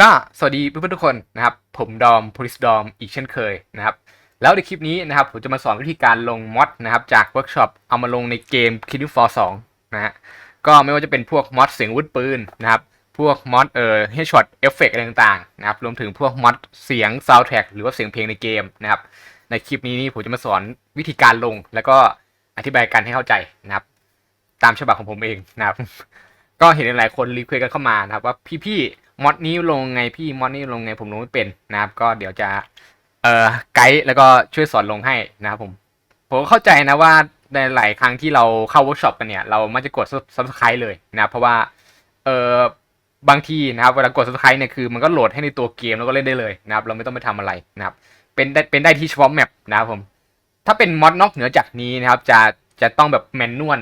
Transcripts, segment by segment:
ก็สวัสดีเพื่อนๆทุกคนนะครับ ผมดอม p o l i c e ดอมอีกเช่นเคยนะครับ แล้วในคลิปนี้นะครับ ผมจะมาสอนวิธีการลงมอดนะครับ จากเวิร์กช็อปเอามาลงในเกม Killing Floor 2นะฮะก็ไม่ว่าจะเป็นพวกมอดเสียงวุธปืนนะครับ พวกมอดเอ่อเฮดช็อตเอฟเฟกต์อะไรต่างๆนะครับรวมถึงพวกมอดเสียงซาวด์แทร็กหรือว่าเสียงเพลงในเกมนะครับ ในคลิปนี้นี่ผมจะมาสอนวิธีการลง แล้วก็อธิบายกันให้เข้าใจนะครับ ตามฉบับของผมเองนะครับ ก็เห็นหลายๆคนรีเควสกันเข้ามานะครับว่าพี่ๆ มอดนี้ลงไงพี่มอดนี้ลงไงผมลงไม่เป็นนะครับ ก็เดี๋ยวจะเอ่อไกด์แล้วก็ช่วยสอนลงให้นะครับผม ผมเข้าใจนะว่าในหลายครั้งที่เราเข้าเวิร์กช็อปกันเนี่ย เรามักจะกด subscribe เลยนะเพราะว่าเอ่อบางทีนะครับเวลากด subscribe เนี่ยคือมันก็โหลดให้ในตัวเกมแล้วก็เล่นได้เลยนะครับเราไม่ต้องไปทำอะไรนะครับเป็นได้เป็นได้ที่เฉพาะแมปนะครับผมถ้าเป็นมอดนอกเหนือจากนี้นะครับจะจะต้องแบบแมนนวล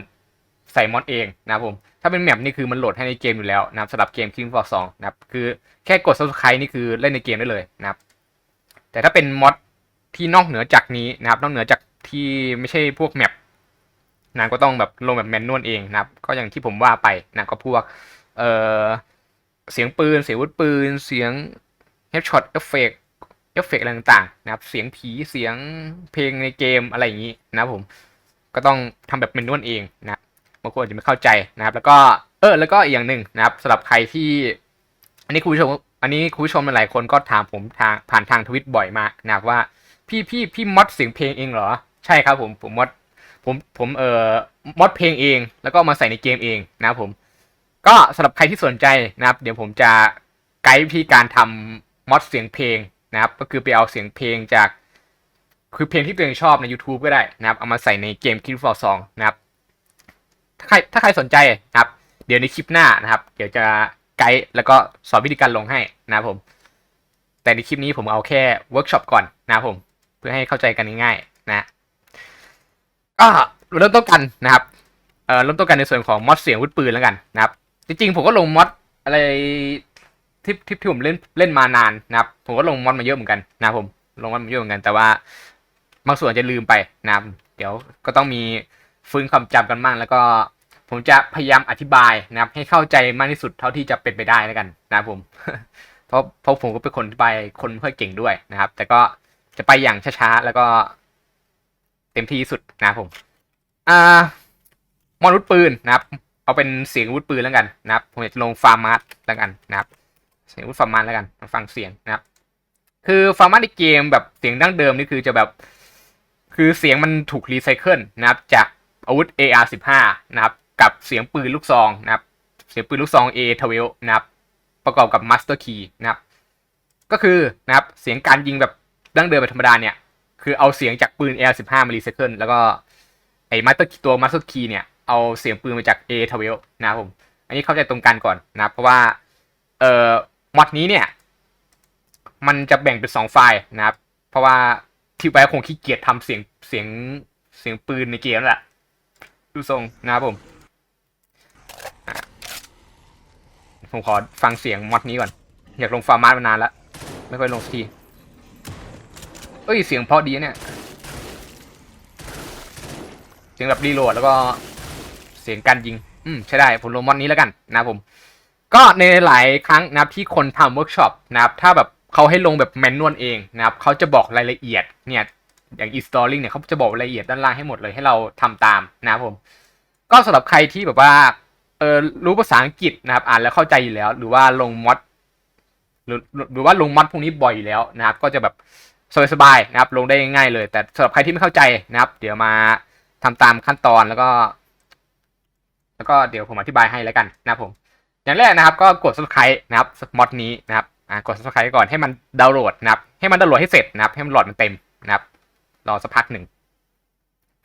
ใส่มอดเองนะครับผม ถ้าเป็นแมปนี่คือมันโหลดให้ในเกมอยู่แล้วนะครับสำหรับเกม King for 2นะครับคือแค่กด subscribe นี่คือเล่นในเกมได้เลยนะครับ แต่ถ้าเป็นมอดที่นอกเหนือจากนี้นะครับ นอกเหนือจากที่ไม่ใช่พวกแมปนะก็ต้องแบบลงแบบแมนนวลเองนะครับ ก็อย่างที่ผมว่าไปนะก็พวกเอ่อเสียงปืน เสียงวุธปืน เสียงเฮดช็อตเอฟเฟกเอฟเฟกอะไรต่างๆนะครับ เสียงผีเสียงเพลงในเกมอะไรอย่างนี้นะครับผมก็ต้องทำแบบแมนนวลเองนะ บางคนอาจจะไม่เข้าใจนะครับ แล้วก็เออแล้วก็อีกอย่างหนึ่งนะครับสำหรับใครที่ อันนี้คุณผู้ชม อันนี้คุณผู้ชมหลายคนก็ถามผมทางผ่านทางทวิตบ่อยมากนะครับว่า พี่พี่พี่มอดเสียงเพลงเองเหรอ ใช่ครับผมผมมอดผมผมเอ่อมอดเพลงเอง แล้วก็มาใส่ในเกมเองนะครับผม ก็สำหรับใครที่สนใจนะครับ เดี๋ยวผมจะไกด์วิธีการทำมอดเสียงเพลงนะครับ ก็คือไปเอาเสียงเพลงจาก คือเพลงที่ตัวเองชอบใน YouTube ก็ได้นะครับ เอามาใส่ในเกม Kill for Song นะครับ ถ้าใครถ้าใครสนใจนะครับ เดี๋ยวในคลิปหน้านะครับ เดี๋ยวจะไกด์แล้วก็สอนวิธีการลงให้นะครับผม แต่ในคลิปนี้ผมเอาแค่เวิร์กช็อปก่อนนะครับผม เพื่อให้เข้าใจกันง่ายๆนะก็เริ่มต้นกันนะครับเอ่อเริ่มต้นกันในส่วนของมอดเสียงวุธปืนแล้วกันนะครับ จริงๆผมก็ลงมอดอะไรที่ที่ที่ผมเล่นเล่นมานานนะครับ ผมก็ลงมอดมาเยอะเหมือนกันนะครับผมลงมอดมาเยอะเหมือนกัน แต่ว่าบางส่วนจะลืมไปนะครับ เดี๋ยวก็ต้องมี ฟื้นความจำกันบ้างแล้วก็ผมจะพยายามอธิบายนะครับ ให้เข้าใจมากที่สุดเท่าที่จะเป็นไปได้แล้วกันนะครับผม เพราะเพราะผมก็เป็นคนที่ไปคนไม่ค่อยเก่งด้วยนะครับ แต่ก็จะไปอย่างช้าๆแล้วก็ เต็มที่สุดนะครับผม อ่ามอนุษย์ปืนนะครับ เอาเป็นเสียงวุธปืนแล้วกันนะครับผมจะลงฟาร์มาร์แล้วกันนะครับ เสียงวุธฟาร์มาร์แล้วกันมาฟังเสียงนะครับ คือฟาร์มาร์ในเกมแบบเสียงดั้งเดิมนี่คือจะแบบ คือเสียงมันถูกรีไซเคิลนะครับจาก อาวุธ AR15 นะครับกับเสียงปืนลูกซองนะครับเสียงปืนลูกซอง A12 นะครับประกอบกับ Master Key นะครับก็คือนะครับเสียงการยิงแบบดั้งเดิมแบบธรรมดาเนี่ยคือเอาเสียงจากปืน AR15 มารีไซเคิลแล้วก็ไอ้ Master Key ตัว Master Key เนี่ยเอาเสียงปืนมาจาก A12 นะครับผมอันนี้เข้าใจตรงกันก่อนนะครับเพราะว่าเอ่อมอดนี้เนี่ยมันจะแบ่งเป็นสองไฟล์นะครับ เพราะว่าที่ไว้คงขี้เกียจทำเสียงเสียงเสียงปืนในเกมนั่นแหละ ดูทรงนะครับผม ผมขอฟังเสียงมอดนี้ก่อน อยากลงฟาร์มาร์มานานแล้วไม่ค่อยลงสักทีเอ้ย เสียงเพราะดีเนี่ย เสียงแบบรีโหลดแล้วก็เสียงการยิง อืมใช่ได้ ผมลงมอดนี้แล้วกันนะผม ก็ในหลายครั้งนะครับที่คนทำเวิร์กช็อปนะครับ ถ้าแบบเขาให้ลงแบบแมนนวลเองนะครับเขาจะบอกรายละเอียดเนี่ย อย่าง installing เนี่ยเขาจะบอกรายละเอียดด้านล่างให้หมดเลยให้เราทำตามนะครับผม ก็สำหรับใครที่แบบว่าเออรู้ภาษาอังกฤษนะครับ อ่านแล้วเข้าใจอยู่แล้ว หรือว่าลงมอดหรือหรือว่าลงมอดพวกนี้บ่อยอยู่แล้วนะครับ ก็จะแบบสบายๆนะครับ ลงได้ง่ายเลย แต่สำหรับใครที่ไม่เข้าใจนะครับ เดี๋ยวมาทำตามขั้นตอนแล้วก็ แล้วก็เดี๋ยวผมอธิบายให้แล้วกันนะครับผม อย่างแรกนะครับ ก็กด subscribe นะครับมอดนี้นะครับอ่ากด subscribe ก่อนให้มันดาวน์โหลดนะครับ ให้มันดาวน์โหลดให้เสร็จนะครับ ให้มันโหลดมันเต็มนะครับ รอสักพักหนึ่ง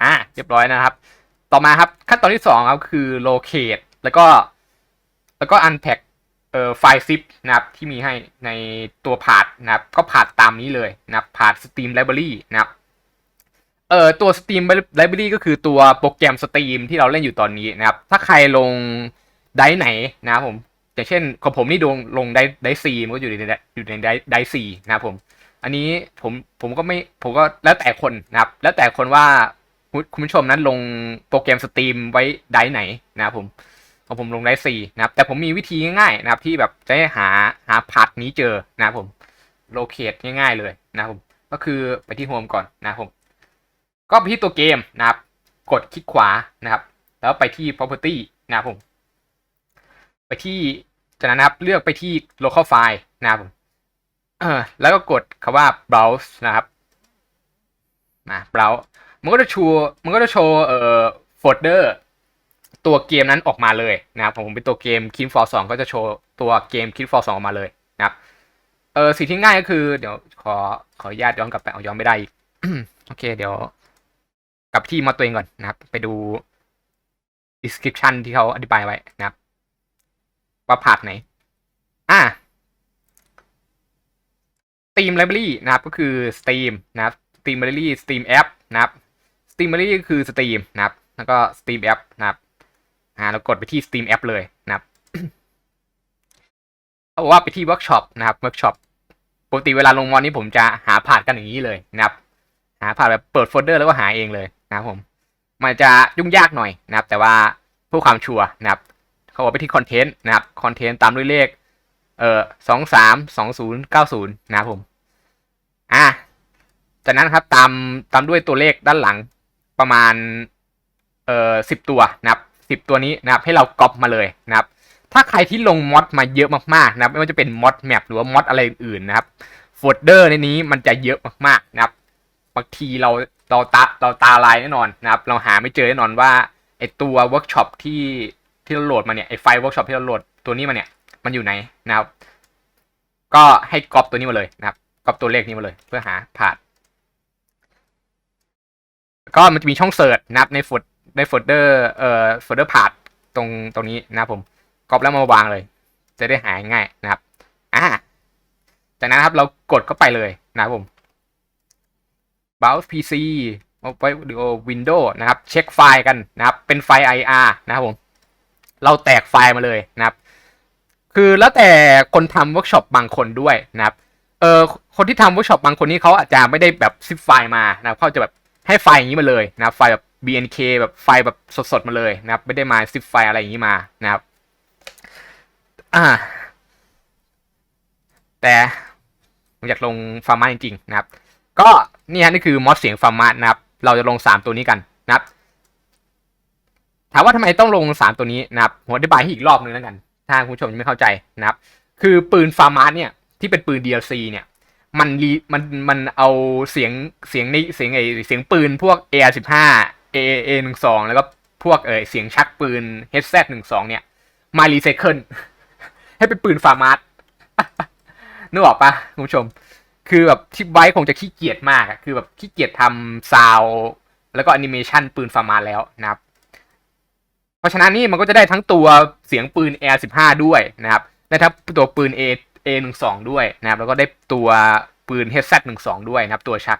อ่าเรียบร้อยนะครับ ต่อมาครับขั้นตอนที่สองครับคือ locate แล้วก็ แล้วก็ unpack เอ่อไฟล์ zip นะครับที่มีให้ในตัวพาร์ทนะครับ ก็พาร์ทตามนี้เลยนะครับพาร์ท steam library นะครับเอ่อตัว steam library ก็คือตัวโปรแกรม steam ที่เราเล่นอยู่ตอนนี้นะครับ ถ้าใครลงได้ไหนนะครับผมอย่างเช่นของผมนี่ลงลงได้ได้ซีมันก็อยู่ในอยู่ในได้ได้ซีนะครับผม อันนี้ผมผมก็ไม่ผมก็แล้วแต่คนนะครับ แล้วแต่คนว่าคุณผู้ชมนั้นลงโปรแกรมสตรีมไว้ไดไหนนะครับผมของผมลงได้สี่นะครับ แต่ผมมีวิธีง่ายๆนะครับ ที่แบบจะให้หาหาพาร์ทนี้เจอนะครับผมโลเคตง่ายๆเลยนะครับผมก็คือไปที่โฮมก่อนนะครับผมก็ไปที่ตัวเกมนะครับ กดคลิกขวานะครับ แล้วไปที่ property นะครับผม ไปที่จากนั้นนะครับเลือกไปที่ local file นะครับผม เออแล้วก็กดคำว่า browse นะครับนะ browse มันก็จะโชว์มันก็จะโชว์เอ่อโฟลเดอร์ตัวเกมนั้นออกมาเลยนะครับผมเป็นตัวเกม Kin for 2 ก็จะโชว์ตัวเกม Kin for 2 ออกมาเลยนะครับเออสิ่งที่ง่ายก็คือเดี๋ยวขอขออนุญาตย้อนกลับไปเอาย้อนไม่ได้อีกโอเค เดี๋ยว กลับที่มาตัวเองก่อนนะครับ ไปดู description ที่เขาอธิบายไว้นะครับ ว่าพาร์ทไหน อ่า Steam Library นะครับก็คือ Steam นะครับ Steam Library Steam App นะครับ Steam Library ก็คือ Steam นะครับ แล้วก็ Steam App นะครับอ่าเรากดไปที่ Steam App เลยนะครับเขาบอกว่าไปที่ Workshop นะครับ Workshop ปกติเวลาลงมอนนี้ผมจะหาผ่านกันอย่างนี้เลยนะครับ หาผ่านแบบเปิดโฟลเดอร์แล้วก็หาเองเลยนะครับผม มันจะยุ่งยากหน่อยนะครับ แต่ว่าเพื่อความชัวร์นะครับ เขาบอกไปที่คอนเทนต์นะครับ คอนเทนต์ตามด้วยเลข เอ่อสองสามสองศูนย์เก้าศูนย์นะผม อะจากนั้นครับตามตามด้วยตัวเลขด้านหลังประมาณเอ่อสิบตัวนะครับสิบตัวนี้นะครับให้เราก๊อปมาเลยนะครับ ถ้าใครที่ลงมอดมาเยอะมากๆนะครับไม่ว่าจะเป็นมอดแมปหรือว่ามอดอะไรอื่นนะครับโฟลเดอร์ในนี้มันจะเยอะมากๆนะครับบางทีเราเราตาเราตาลายแน่นอนนะครับ เราหาไม่เจอแน่นอนว่าไอตัวเวิร์กช็อปที่ที่เราโหลดมาเนี่ยไอไฟล์เวิร์กช็อปที่เราโหลดตัวนี้มาเนี่ย มันอยู่ไหนนะครับ ก็ให้ก๊อปตัวนี้มาเลยนะครับก๊อปตัวเลขนี้มาเลย เพื่อหาพาดก็มันจะมีช่องเสิร์ชนะครับในโฟลในโฟลเดอร์เอ่อโฟลเดอร์พาดตรงตรงนี้นะครับผมก๊อปแล้วมาวางเลย จะได้หายง่ายนะครับอ่าจากนั้นครับเรากดเข้าไปเลยนะครับผม Browse PC Mobile Audio Windows นะครับ เช็คไฟล์กันนะครับ เป็นไฟล์ IR นะครับผม เราแตกไฟล์มาเลยนะครับ คือแล้วแต่คนทำเวิร์กช็อปบางคนด้วยนะครับเออคนที่ทำเวิร์กช็อปบางคนนี้เขาอาจจะไม่ได้แบบซิปไฟล์มานะครับเขาจะแบบให้ไฟล์อย่างนี้มาเลยนะไฟล์แบบ BNK แบบไฟล์แบบสดๆมาเลยนะครับ ไม่ได้มาซิปไฟล์อะไรอย่างนี้มานะครับอ่าแต่ผมอยากลงฟาร์มาจริงๆนะครับ ก็นี่ฮะนี่คือมอดเสียงฟาร์มานะครับ เราจะลง 3 ตัวนี้กันนะครับ ถามว่าทำไมต้องลง 3 ตัวนี้นะครับผมอธิบายให้อีกรอบนึงแล้วกัน ถ้าคุณผู้ชมยังไม่เข้าใจนะครับ คือปืนฟาร์มาเนี่ยที่เป็นปืน DLC เนี่ยมันรีมันมันเอาเสียงเสียงในเสียงไอเสียงปืนพวก AR15 AA 12แล้วก็พวกเออเสียงชักปืน HZ 12เนี่ยมารีไซเคิลให้เป็นปืนฟาร์มาสนึกออกปะคุณผู้ชม คือแบบที่ไว้คงจะขี้เกียจมากคือแบบขี้เกียจทำซาว แล้วก็แอนิเมชันปืนฟาร์มาแล้วนะครับ ราะฉะนั้นนี่มันก็จะได้ทั้งตัวเสียงปืน Air 15 ด้วยนะครับได้ทั้งตัวปืน A A 1 2 ด้วยนะครับแล้วก็ได้ตัวปืน HZ 1 2 ด้วยนะครับตัวชัก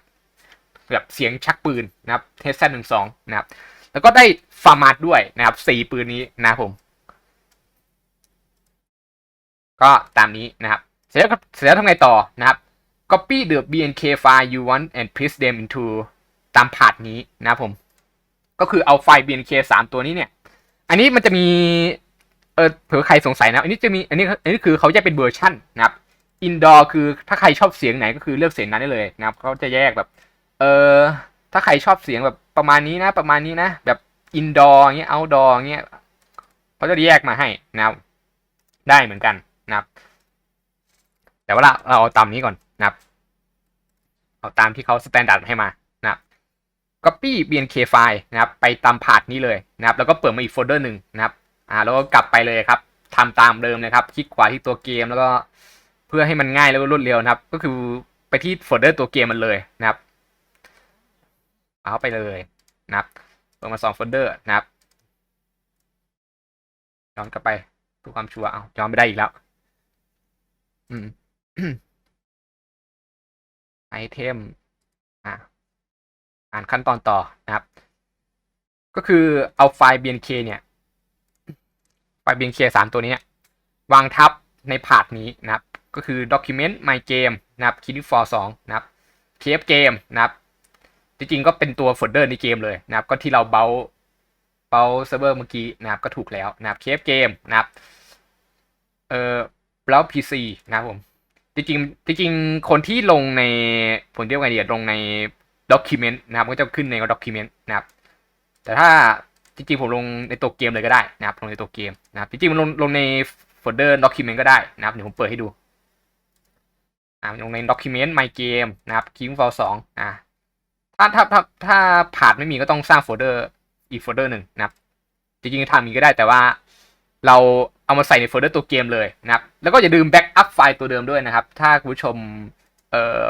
แบบเสียงชักปืนนะครับ HZ 1 2 นะครับแล้วก็ได้ฟาร์มาดด้วยนะครับสี่ปืนนี้นะครับผม ก็ตามนี้นะครับ เสร็จแล้วเสร็จแล้วทำไงต่อนะครับ copy the bnk file you want and paste them into ตามพาร์ทนี้นะครับผม ก็คือเอาไฟล์ bnk 3 ตัวนี้เนี่ย อันนี้มันจะมี เออเผื่อใครสงสัยนะ อันนี้จะมี อันนี้ อันนี้คือเขาแยกเป็นเวอร์ชันนะครับ indoor คือถ้าใครชอบเสียงไหนก็คือเลือกเสียงนั้นได้เลยนะครับ เขาจะแยกแบบ เออถ้าใครชอบเสียงแบบประมาณนี้นะ ประมาณนี้นะ แบบ indoor เงี้ย outdoor เงี้ยเขาจะแยกมาให้นะครับ ได้เหมือนกันนะครับ แต่ว่าเราเราเอาตามนี้ก่อนนะครับ เอาตามที่เขาสแตนดาร์ดให้มานะ copy bnk ไฟล์นะครับไปตามพาร์ทนี้เลยนะครับแล้วก็เปิดมาอีกโฟลเดอร์หนึ่งนะครับอ่าแล้วก็กลับไปเลยครับทำตามเดิมเลยครับ คลิกขวาที่ตัวเกมแล้วก็เพื่อให้มันง่ายแล้วก็รวดเร็วนะครับ ก็คือไปที่โฟลเดอร์ตัวเกมมันเลยนะครับเอาไปเลยนะครับเปิดมาสองโฟลเดอร์นะครับย้อนกลับไปเพื่อความชัวร์เอาย้อนไม่ได้อีกแล้ว อืมไอเทม อ่านขั้นตอนต่อนะครับ ก็คือเอาไฟล์ bnk เนี่ยไฟล์ bnk สามตัวนี้ วางทับในพาร์ทนี้นะครับ ก็คือ document my game นะครับ killing for 2นะครับ kf game นะครับ จริงๆก็เป็นตัวโฟลเดอร์ในเกมเลยนะครับ ก็ที่เราเบลเปาเซิร์ฟเวอร์เมื่อกี้นะครับ ก็ถูกแล้วนะครับเคฟเกมนะครับเอ่อแล้ว PC นะครับผมจริงๆจริงๆคนที่ลงในผมเรียกว่าไงดีอะลงใน document นะครับก็จะขึ้นใน document นะครับ แต่ถ้าจริงๆผมลงในตัวเกมเลยก็ได้นะครับลงในตัวเกมนะครับจริงๆมันลงลงในโฟลเดอร์ document ก็ได้นะครับเดี๋ยวผมเปิดให้ดูอ่าลงใน document my game นะครับ King Fall 2อ่าถ้าถ้าถ้าถ้าผ่านไม่มีก็ต้องสร้างโฟลเดอร์อีกโฟลเดอร์หนึ่งนะครับ จริงๆทำอย่างนี้ก็ได้แต่ว่าเราเอามาใส่ในโฟลเดอร์ตัวเกมเลยนะครับ แล้วก็อย่าลืมแบ็กอัพไฟล์ตัวเดิมด้วยนะครับ ถ้าคุณผู้ชมเอ่อ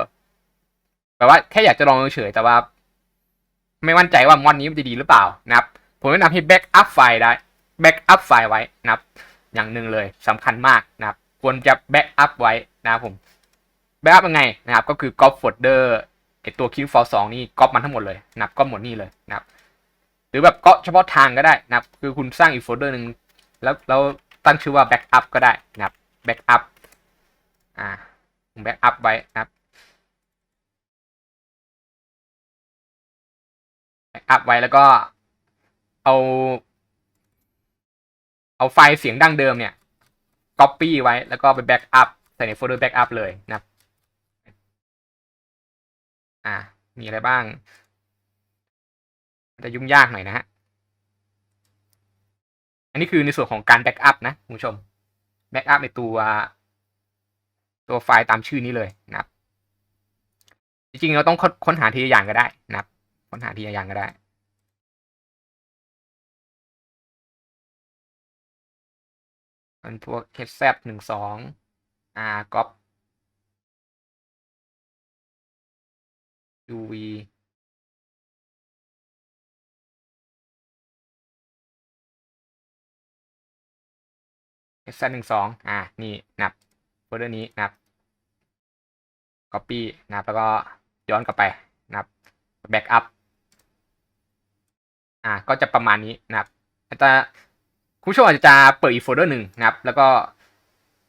แบบว่าแค่อยากจะลองเฉยแต่ว่า ไม่มั่นใจว่ามอนนี้มันจะดีหรือเปล่านะครับ ผมแนะนำให้แบ็กอัพไฟล์ได้แบ็กอัพไฟล์ไว้นะครับ อย่างหนึ่งเลยสำคัญมากนะครับ ควรจะแบ็กอัพไว้นะครับผมแบ็กอัพยังไงนะครับ ก็คือก๊อปโฟลเดอร์ไอตัวคิวฟอร์สองนี่ก๊อปมันทั้งหมดเลยนะครับก๊อปหมดนี่เลยนะครับ หรือแบบก็เฉพาะทางก็ได้นะครับ คือคุณสร้างอีกโฟลเดอร์หนึ่งแล้วเราตั้งชื่อว่า backup ก็ได้นะครับ backup อ่า backup ไว้นะครับ backup ไว้แล้วก็เอา เอาไฟล์เสียงดั้งเดิมเนี่ย copy ไว้แล้วก็ไป backup ใส่ในโฟลเดอร์ backup เลยนะอ่ามีอะไรบ้าง จะยุ่งยากหน่อยนะฮะ อันนี้คือในส่วนของการแบ็กอัพนะคุณผู้ชมแบ็กอัพในตัว ตัวไฟล์ตามชื่อนี้เลยนะครับ จริงๆ เราต้องค้นหาทีละอย่างก็ได้นะครับ ค้นหาทีละอย่างก็ได้เป็นพวก h z หนึ่งสองอ่าก๊อป uv เอสหนึ่งสองอ่า นี่ นับโฟลเดอร์นี้ นับ copy นับ แล้วก็ย้อนกลับไป นับ backup อ่าก็จะประมาณนี้นะครับจะคุณผู้ชมอาจจะเปิดอีกโฟลเดอร์หนึ่งนะครับ แล้วก็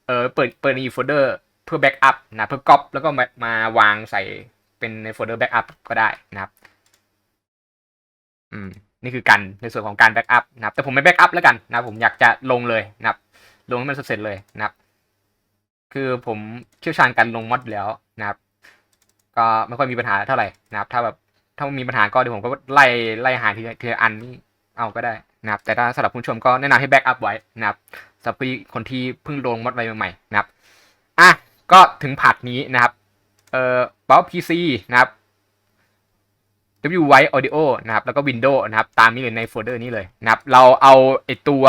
เออเปิดเปิดอีกโฟลเดอร์เพื่อ backup นะเพื่อ copy แล้วก็มามาวางใส่เป็นในโฟลเดอร์ backup ก็ได้นะครับ อืมนี่คือการในส่วนของการ backup นะครับ แต่ผมไม่ backup แล้วกันนะผมอยากจะลงเลยนะครับ ลงให้มันเสร็จเลยนะครับ คือผมเชี่ยวชาญการลงมอดแล้วนะครับ ก็ไม่ค่อยมีปัญหาเท่าไหร่นะครับ ถ้าแบบ ถ้ามีปัญหาก็เดี๋ยวผมก็ไล่ไล่หาทีละทีละอันนี่เอาก็ได้นะครับ แต่ถ้าสำหรับคุณผู้ชมก็แนะนำให้แบ็กอัพไว้นะครับสำหรับคนที่เพิ่งลงมอดไว้ใหม่ๆนะครับอะก็ถึงผัดนี้นะครับเอ่อเบลพีซีนะครับ W w i t e Audio นะครับ แล้วก็ Windows นะครับ ตามนี้เลยในโฟลเดอร์นี้เลยนะครับ เราเอาไอตัว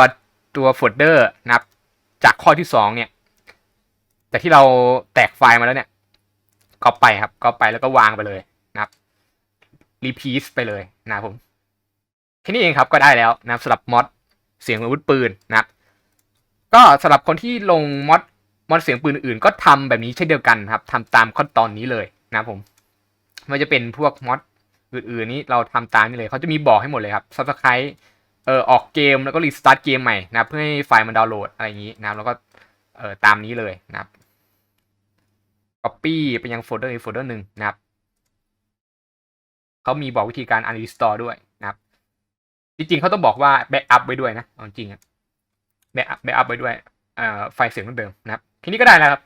ตัวโฟลเดอร์นะครับ จากข้อที่สองเนี่ยจากที่เราแตกไฟล์มาแล้วเนี่ยก็ไปครับก็ไปแล้วก็วางไปเลย รีพีสไปเลยนะผมแค่นี้เองครับก็ได้แล้วนะสำหรับมอดเสียงอาวุธปืนนะครับก็สำหรับคนที่ลงมอดมอดเสียงปืนอื่นก็ทำแบบนี้เช่นเดียวกันครับทำตามขั้นตอนนี้เลยนะผมไม่ว่าจะเป็นพวกมอดอื่นๆนี้เราทำตามนี่เลยเขาจะมีบอกให้หมดเลยครับ subscribe เออออกเกมแล้วก็รีสตาร์ทเกมใหม่นะเพื่อให้ไฟล์มันดาวน์โหลดอะไรอย่างนี้นะแล้วก็เออตามนี้เลยนะครับ copy ไปยังโฟลเดอร์อีกโฟลเดอร์หนึ่งนะครับ เขามีบอกวิธีการ uninstall ด้วยนะครับ จริงๆเขาต้องบอกว่า backup ไว้ด้วยนะจริงอะ backup backup ไว้ด้วยไฟล์เสียงเดิมนะครับทีนี้ก็ได้แล้วครับ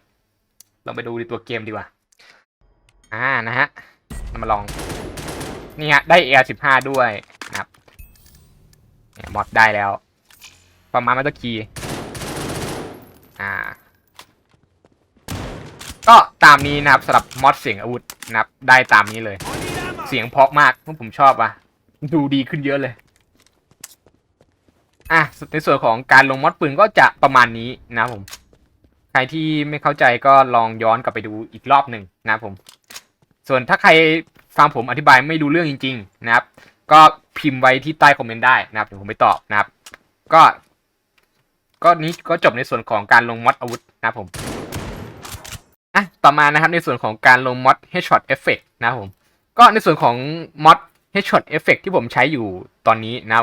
เราไปดูในตัวเกมดีกว่า อ่านะฮะเรามาลอง นี่ฮะ ได้ AR15 ด้วยนะครับมอดได้แล้ว ประมาณมาตอร์คีอ่า ก็ตามนี้นะครับสำหรับมอดเสียงอาวุธนะครับ ได้ตามนี้เลย สียงเพราะมากผมชอบอะ ดูดีขึ้นเยอะเลย อะในส่วนของการลงมอดปืนก็จะประมาณนี้นะผม ใครที่ไม่เข้าใจก็ลองย้อนกลับไปดูอีกรอบหนึ่งนะผม ส่วนถ้าใครฟังผมอธิบายไม่ดูเรื่องจริง ๆ นะครับ ก็พิมพ์ไว้ที่ใต้คอมเมนต์ได้นะครับเดี๋ยวผมไปตอบนะครับ ก็ ก็นี้ก็จบในส่วนของการลงมอดอาวุธนะผมอะต่อมานะครับในส่วนของการลงมอด headshot effect นะผม ก็ในส่วนของมอด headshot effect ที่ผมใช้อยู่ตอนนี้นะ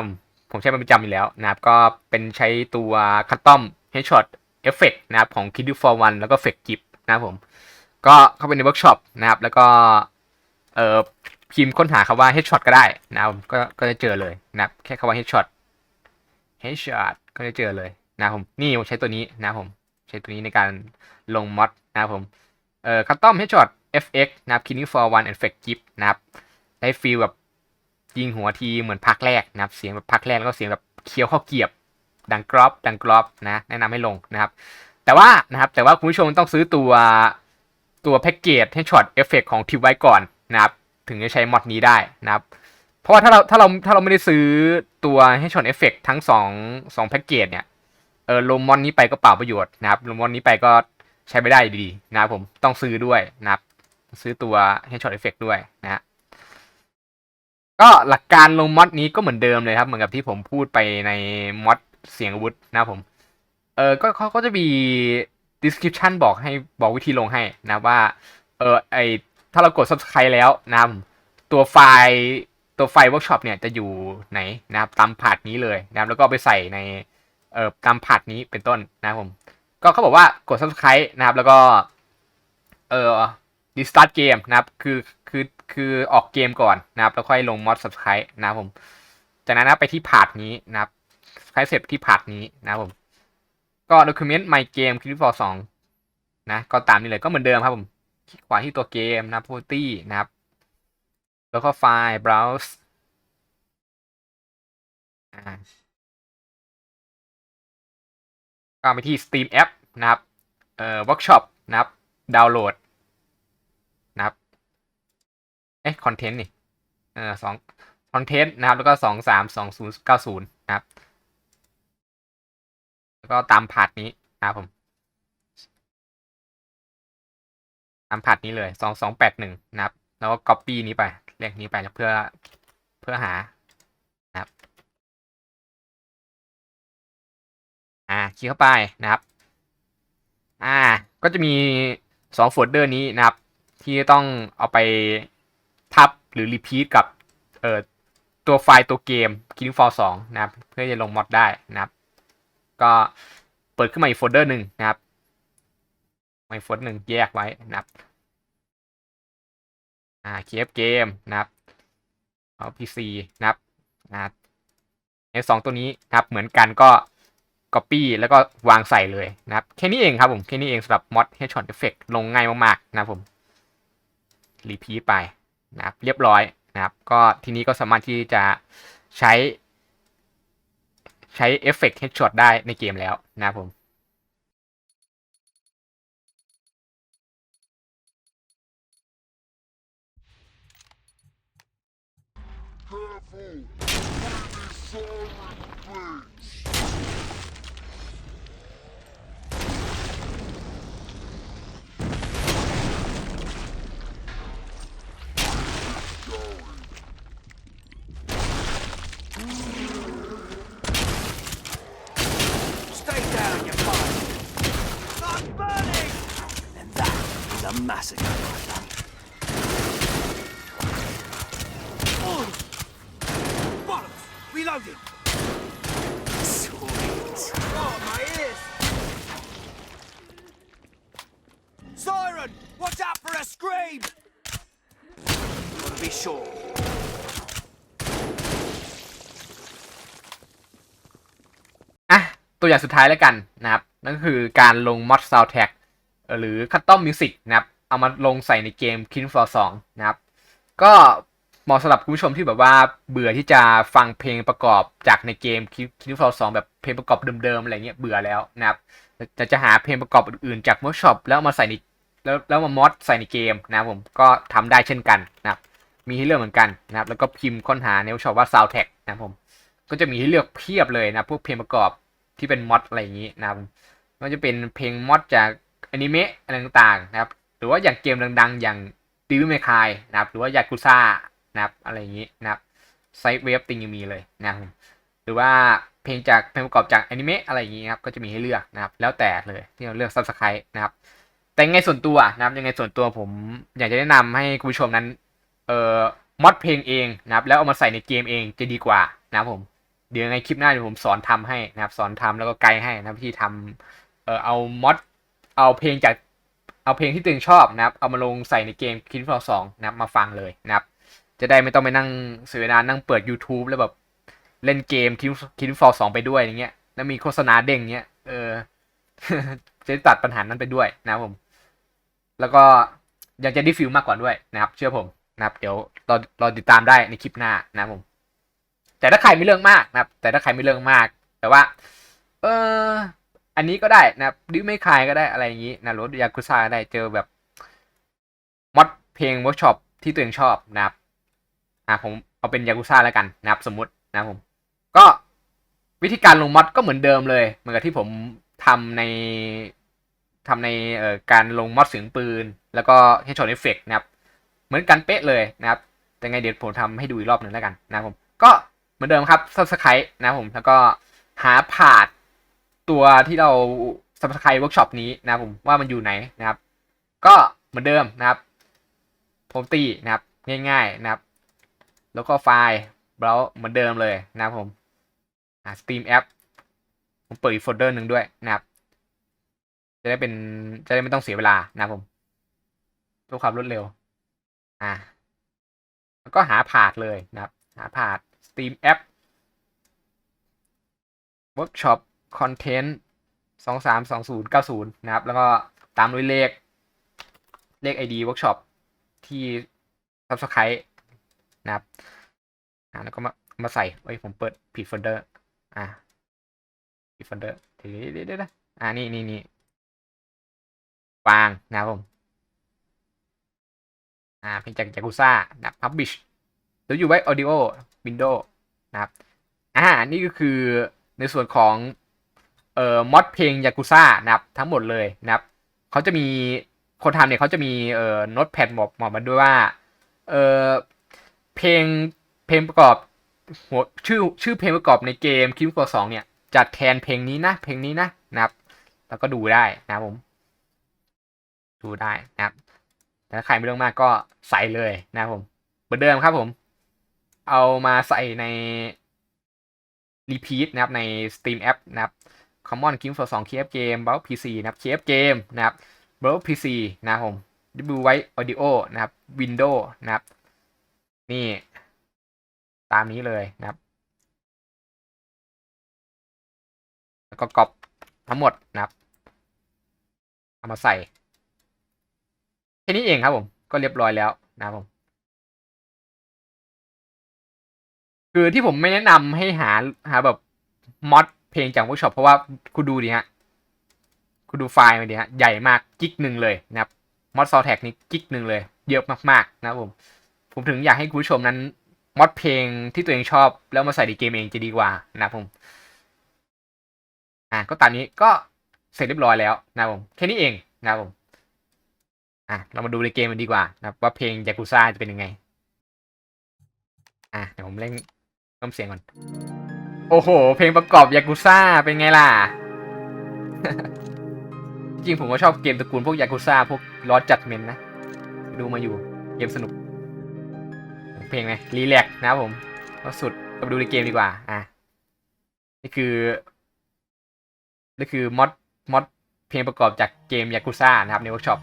ผมใช้เป็นประจำอยู่แล้วนะครับ ก็เป็นใช้ตัว custom headshot effect นะครับของ Kid for One แล้วก็ Fake Gip นะครับผม ก็เข้าไปในเวิร์กช็อปนะครับ แล้วก็เอ่อพิมพ์ค้นหาคำว่า headshot ก็ได้นะครับก็ก็จะเจอเลยนะครับ แค่คำว่า headshot headshot ก็จะเจอเลยนะครับผมนี่ผมใช้ตัวนี้นะครับผม ใช้ตัวนี้ในการลงมอดนะครับผมเอ่อ custom headshot fx นะครับ killing for one effect gift นะครับ ได้ฟีลแบบยิงหัวทีเหมือนภาคแรกนะครับ เสียงแบบภาคแรกแล้วก็เสียงแบบเคี้ยวข้าวเกียบ ดังกรอบ ดังกรอบนะ แนะนำให้ลงนะครับ แต่ว่านะครับ แต่ว่าคุณผู้ชมต้องซื้อตัวตัวแพ็กเกจให้ช็อตเอฟเฟกของทิวไว้ก่อนนะครับ ถึงจะใช้มอดนี้ได้นะครับ เพราะว่าถ้าเราถ้าเราถ้าเราไม่ได้ซื้อตัวให้ช็อตเอฟเฟกทั้งสองสองแพ็กเกจเนี่ย เออลงมอนนี้ไปก็เปล่าประโยชน์นะครับลงมอนนี้ไปก็ใช้ไม่ได้ดีนะครับผมต้องซื้อด้วยนะครับ ซื้อตัวให้ช็อตเอฟเฟกด้วยนะฮะก็หลักการลงมอดนี้ก็เหมือนเดิมเลยครับ เหมือนกับที่ผมพูดไปในมอดเสียงอาวุธนะผม เออก็เขาก็จะมี description บอกให้บอกวิธีลงให้นะว่า เออไอถ้าเรากด subscribe แล้วนะตัวไฟล์ตัวไฟล์ workshop เนี่ยจะอยู่ไหนนะครับตามพาร์ทนี้เลยนะครับแล้วก็ไปใส่ในเอ่อตามพาร์ทนี้เป็นต้นนะครับผม ก็เขาบอกว่ากด subscribe นะครับ แล้วก็ เออ restart game นะครับ คือคือคือออกเกมก่อนนะครับ แล้วค่อยลง mod subscribe นะครับผม จากนั้นนะไปที่พาร์ทนี้นะครับใครเสร็จที่พาร์ทนี้นะครับผม ก็ document my game clip for 2นะ ก็ตามนี้เลยก็เหมือนเดิมครับผม คลิกขวาที่ตัวเกมนะ property นะครับ แล้วก็ไฟล์ browse อ่าก็ไปที่ Steam App นะครับ เอ่อ workshop นะครับ ดาวน์โหลดนะครับ เอ๊ะ content นี่เออสอง content นะครับ แล้วก็สองสามสองศูนย์เก้าศูนย์นะครับ แล้วก็ตามพาร์ทนี้นะครับผมตามพาร์ทนี้เลยสองสองแปดหนึ่งนะครับ แล้วก็ copy นี้ไปเลขนี้ไปเพื่อเพื่อหานะครับ อ่าคลิกเข้าไปนะครับ อ่า ก็จะมีสองโฟลเดอร์นี้นะครับ ที่ต้องเอาไป ทับหรือรีพีทกับเอ่อตัวไฟล์ตัวเกม Killing Floor 2 นะครับ เพื่อจะลงมอดได้นะครับ ก็เปิดขึ้นมาอีกโฟลเดอร์หนึ่งนะครับมาอีกโฟลเดอร์หนึ่งแยกไว้นะครับอ่า KF เกมนะครับเอา PC นะครับนะครับในสองตัวนี้นะครับเหมือนกันก็ Copy แล้วก็วางใส่เลยนะครับ แค่นี้เองครับผม แค่นี้เองสำหรับ Mod Headshot Effect ลงง่ายมากๆ นะครับผมรีพีทไป นะครับเรียบร้อยนะครับก็ทีนี้ก็สามารถที่จะใช้ ใช้เอฟเฟกต์เฮดช็อตได้ในเกมแล้วนะครับผม a massacre. Oh! Bollocks! Reloading! Sweet. Oh, my ears! Siren! Watch out for a scream! Gotta be sure. อะตัวอย่างสุดท้ายแล้วกันนะครับ นั่นก็คือการลง mod soundtrack เอ่อ หรือ custom music นะครับ เอามาลงใส่ในเกม Killing Floor 2 นะครับ ก็เหมาะสำหรับคุณผู้ชมที่แบบว่าเบื่อที่จะฟังเพลงประกอบจากในเกม Killing Floor 2 แบบเพลงประกอบเดิมๆอะไรเงี้ยเบื่อแล้วนะครับ จะจะหาเพลงประกอบอื่นๆจาก Workshop แล้วมาใส่ในแล้วแล้วมามอดใส่ในเกมนะครับผมก็ทำได้เช่นกันนะครับ มีให้เลือกเหมือนกันนะครับ แล้วก็พิมพ์ค้นหาใน Workshop ว่า soundtrack นะครับผมก็จะมีให้เลือกเพียบเลยนะพวกเพลงประกอบที่เป็นมอดอะไรอย่างนี้นะครับไม่ว่าจะเป็นเพลงมอดจาก อนิเมะอะไรต่างๆนะครับ หรือว่าอย่างเกมดัง ๆ อย่างดิวเมคายนะครับ หรือว่ายากุซ่านะครับอะไรอย่างนี้นะครับไซต์เว็บติงยังมีเลยนะครับหรือว่าเพลงจากเพลงประกอบจากอนิเมะอะไรอย่างนี้ครับก็จะมีให้เลือกนะครับ แล้วแต่เลยที่เราเลือกซับสไครต์นะครับ แต่ยังไงส่วนตัวนะครับยังไงส่วนตัวผมอยากจะแนะนำให้คุณผู้ชมนั้นเอ่อมอดเพลงเองนะครับ แล้วเอามาใส่ในเกมเองจะดีกว่านะครับผมเดี๋ยวในคลิปหน้าเดี๋ยวผมสอนทำให้นะครับ สอนทำแล้วก็ไกด์ให้นะครับที่ทำเอ่อเอามอด เอาเพลงจากเอาเพลงที่ตัวเองชอบนะครับ เอามาลงใส่ในเกม k i n g f l o w 2นะครับมาฟังเลยนะครับ จะได้ไม่ต้องไปนั่งเสียเวลานั่งเปิด YouTube แล้วแบบเล่นเกมคิวคิวฟอร์สองไปด้วยอย่างเงี้ย แล้วมีโฆษณาเด้งเงี้ย เออ จะตัดปัญหานั้นไปด้วยนะครับผม แล้วก็ยังจะด้ฟิลมากกว่าด้วยนะครับ เชื่อผมนะครับ เดี๋ยวรอรอติดตามได้ในคลิปหน้านะครับผม แต่ถ้าใครไม่เรื่องมากนะครับ แต่ถ้าใครไม่เรื่องมาก แต่ว่า เออ อันนี้ก็ได้นะครับดิวไม่คลายก็ได้อะไรอย่างนี้นะรถยากุซ่าก็ได้เจอแบบมอดเพลงเวิร์กช็อปที่ตัวเองชอบนะครับอ่าผมเอาเป็นยากุซ่าแล้วกันนะครับ สมมตินะผมก็วิธีการลงมอดก็เหมือนเดิมเลย เหมือนกับที่ผมทำในทำในเอ่อการลงมอดเสียงปืน แล้วก็ให้ชนเอฟเฟกนะครับ เหมือนกันเป๊ะเลยนะครับ แต่ไงเดี๋ยวผมทำให้ดูอีกรอบหนึ่งแล้วกันนะผมก็เหมือนเดิมครับ subscribe นะผมแล้วก็หาผาด ตัวที่เรา subscribe workshop นี้นะผมว่ามันอยู่ไหนนะครับ ก็เหมือนเดิมนะครับผมตีนะครับง่าย ๆนะครับ แล้วก็ไฟล์เราเหมือนเดิมเลยนะครับผมอ่า Steam App ผมเปิดอีกโฟลเดอร์หนึ่งด้วยนะครับ จะได้เป็นจะได้ไม่ต้องเสียเวลานะครับผมเพื่อความรวดเร็ว อ่าแล้วก็หาผาดเลยนะครับ หาผาด Steam App Workshop Content สองสามสองศูนย์เก้าศูนย์นะครับ แล้วก็ตามด้วยเลข เลข ID Workshop ที่ Subscribe นะครับอ่าแล้วก็มามาใส่เอ้ยผมเปิดผิดโฟลเดอร์ อ่าผิดโฟลเดอร์เดี๋ยวเดี๋ยวเดี๋ยวอ่านี่นี่นี่วางนะครับผม อ่าเพลงจากจากุซ่านะครับ Publish แล้วอยู่ไว้ Audio Window นะครับ อ่า นี่ก็คือในส่วนของ เอ่อมอดเพลงยากุซ่านะครับทั้งหมดเลยนะครับเขาจะมีคนทำเนี่ยเขาจะมีเอ่อโน้ตแพดบอกบอกมาด้วยว่าเอ่อเพลงเพลงประกอบหัวชื่อชื่อเพลงประกอบในเกมคิมโกสองเนี่ยจะแทนเพลงนี้นะเพลงนี้นะนะครับ แล้วก็ดูได้นะผม ดูได้นะครับแต่ถ้าใครไม่เรื่องมากก็ใส่เลยนะผมเหมือนเดิมครับผม เอามาใส่ใน repeat นะครับใน Steam App นะครับ Common Game for 2 KF Game b o u PC นะครับ KF Game นะครับ b o u PC นะครับผมดูไว้ Audio นะครับ Windows นะครับ นี่ ตามนี้เลยนะครับ แล้วก็ก๊อปทั้งหมดนะครับเอามาใส่แค่นี้เองครับผม ก็เรียบร้อยแล้วนะครับผม คือที่ผมไม่แนะนำให้หาหาแบบมอด เพลงจากเวิร์กช็อปเพราะว่าคุณดูดิฮะคุณดูไฟล์มาดิฮะใหญ่มากกิกหนึ่งเลยนะครับมอดซอแท็กนี้กิกหนึ่งเลย เยอะมากๆ นะครับผม ผมถึงอยากให้คุณผู้ชมนั้นมอดเพลงที่ตัวเองชอบ แล้วมาใส่ในเกมเองจะดีกว่านะครับผมอ่าก็ตามนี้ก็เสร็จเรียบร้อยแล้วนะครับผมแค่นี้เองนะครับผมอะเรามาดูในเกมกันดีกว่านะว่าเพลงยากุซ่าจะเป็นยังไงอะเดี๋ยวผมเล่นเพิ่มเสียงก่อน โอ้โห เพลงประกอบยากุซ่าเป็นไงล่ะ จริงผมก็ชอบเกมตระกูลพวกยากุซ่าพวกลอสจัดเมนนะ ดูมาอยู่เกมสนุก เพลงไงรีแลกนะครับผมก็สุดเราไปดูในเกมดีกว่า อะ นี่คือนี่คือมอดมอดเพลงประกอบจากเกมยากุซ่านะครับในเวิร์กช็อป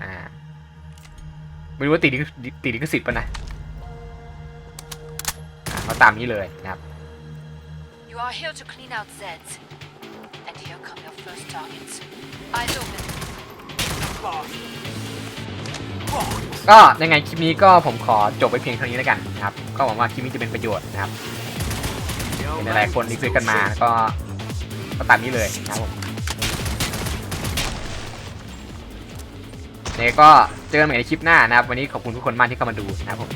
อ่า ไม่รู้ว่าติดติดลิขสิทธิ์ปะนะอ่าตามนี้เลยนะครับ You are here to clean out Zeds. And here come your first targets. Eyes open. ก็ยังไงคลิปนี้ก็ผมขอจบไปเพียงเท่านี้แล้วกันนะครับ ก็หวังว่าคลิปนี้จะเป็นประโยชน์นะครับเห็นหลายๆคนรีเควสต์กันมาก็ก็ตามนี้เลยนะครับผมเนี่ยก็เจอกันใหม่ในคลิปหน้านะครับ วันนี้ขอบคุณทุกคนมากที่เข้ามาดูนะครับผม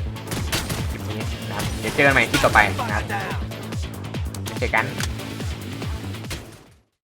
คลิปนี้นะครับเดี๋ยวเจอกันใหม่คลิปต่อไปนะครับ เจอกัน